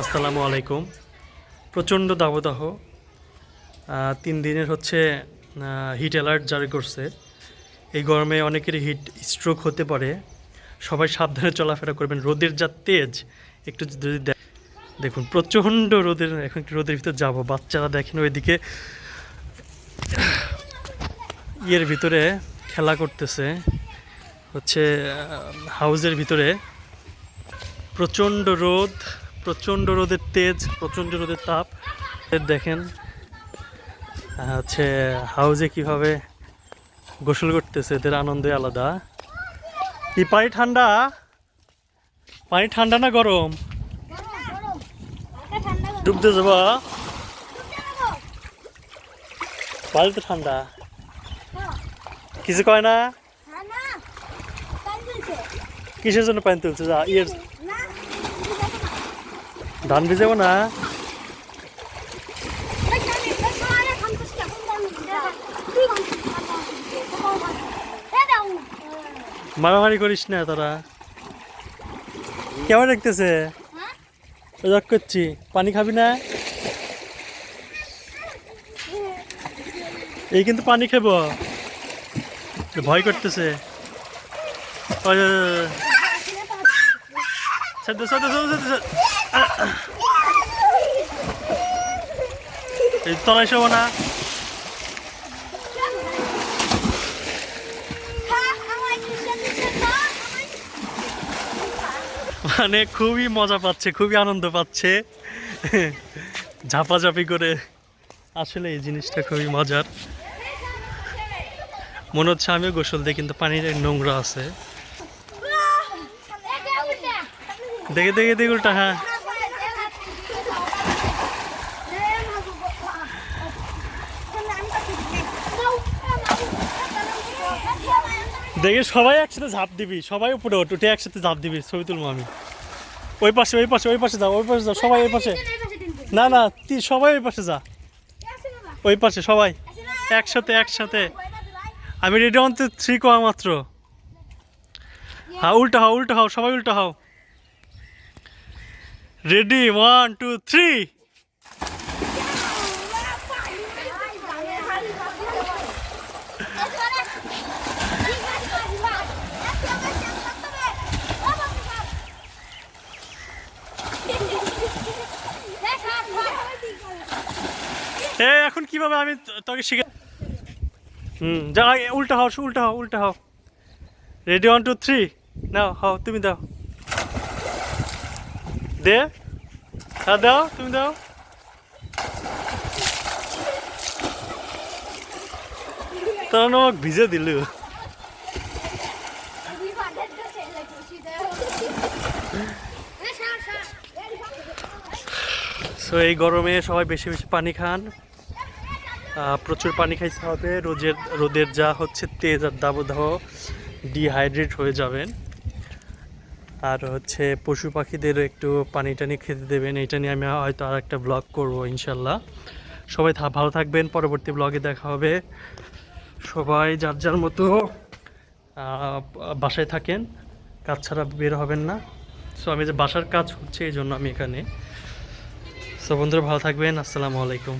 আসসালামু আলাইকুম। প্রচণ্ড দাবদাহ। তিন দিনের হচ্ছে হিট অ্যালার্ট জারি করছে। এই গরমে অনেকেরই হিট স্ট্রোক হতে পারে। সবাই সাবধানে চলাফেরা করবেন। রোদের যা তেজ, একটু যদি দেখুন, প্রচণ্ড রোদের, এখন একটু রোদের ভিতরে যাব। বাচ্চারা দেখেন ওইদিকে ইয়ের ভিতরে খেলা করতেছে। হচ্ছে হাউজের ভিতরে প্রচণ্ড রোদ। প্রচণ্ড রোদের তেজ প্রচণ্ড রোদের তাপ। এর দেখেন হচ্ছে হাউজে কীভাবে গোসল করতেছে এদের আনন্দে আলাদা। কি পানি ঠান্ডা? পানি ঠান্ডা না গরম? ডুবতে যাবা পানি তো ঠান্ডা। কিছু কয় না? কিসের জন্য পানি তুলছে? যা ইয়ের ধান ভিজাবো না? মারামারি করিস না তোরা। কেমন দেখতেছে? করছি। পানি খাবি না? এই কিন্তু পানি খাব। ভয় করতেছে। এই তলায় না। মানে খুবই মজা পাচ্ছে, খুবই আনন্দ পাচ্ছে। ঝাপাঝাপি করে। আসলে এই জিনিসটা খুবই মজার। মনে হচ্ছে আমিও গোসল দিই, কিন্তু পানির নোংরা আছে। দেখে দেখে দেখে হ্যাঁ। দেখে সবাই একসাথে ঝাঁপ দিবি, সবাই উপরে উঠে একসাথে ঝাঁপ দিবি, ছবি তুলবো আমি। ওই পাশে ওই পাশে ওই পাশে যাও, ওই পাশে যাও, সবাই ওই পাশে। না না তুই সবাই ওই পাশে যা। ওই পাশে সবাই, একসাথে একসাথে। আমি রেডি অন থ্রি কোয়া মাত্র। হ্যাঁ উল্টা হাও উল্টা হাও, সবাই উল্টা হাও। রেডি ওয়ান টু থ্রি এ, এখন কীভাবে আমি তোকে শিখে হুম, যা উল্টা হও উল্টা হও উল্টা হও। রেডি ওয়ান টু থ্রি নাও, হও, তুমি দাও। দে। হ্যাঁ দাও, তুমি দাও। তোর আমাকে ভিজে দিল। সো এই গরমে সবাই বেশি বেশি পানি খান। প্রচুর পানি খাইতে হবে রোদের রোদের যা হচ্ছে তেজ আর দাবদাহ ডিহাইড্রেট হয়ে যাবেন। আর হচ্ছে পশু পাখিদেরও একটু পানি টানি খেতে দেবেন এটা নিয়ে আমি হয়তো আর একটা ব্লগ করব ইনশাল্লাহ। সবাই ভালো থাকবেন, পরবর্তী ব্লগে দেখা হবে। সবাই যার যার মতো বাসায় থাকেন, কাজ ছাড়া বের হবেন না। সো আমি যে বাসার কাজ হচ্ছে এই জন্য আমি এখানে। সো বন্ধুরা, ভালো থাকবেন, আসসালামু আলাইকুম।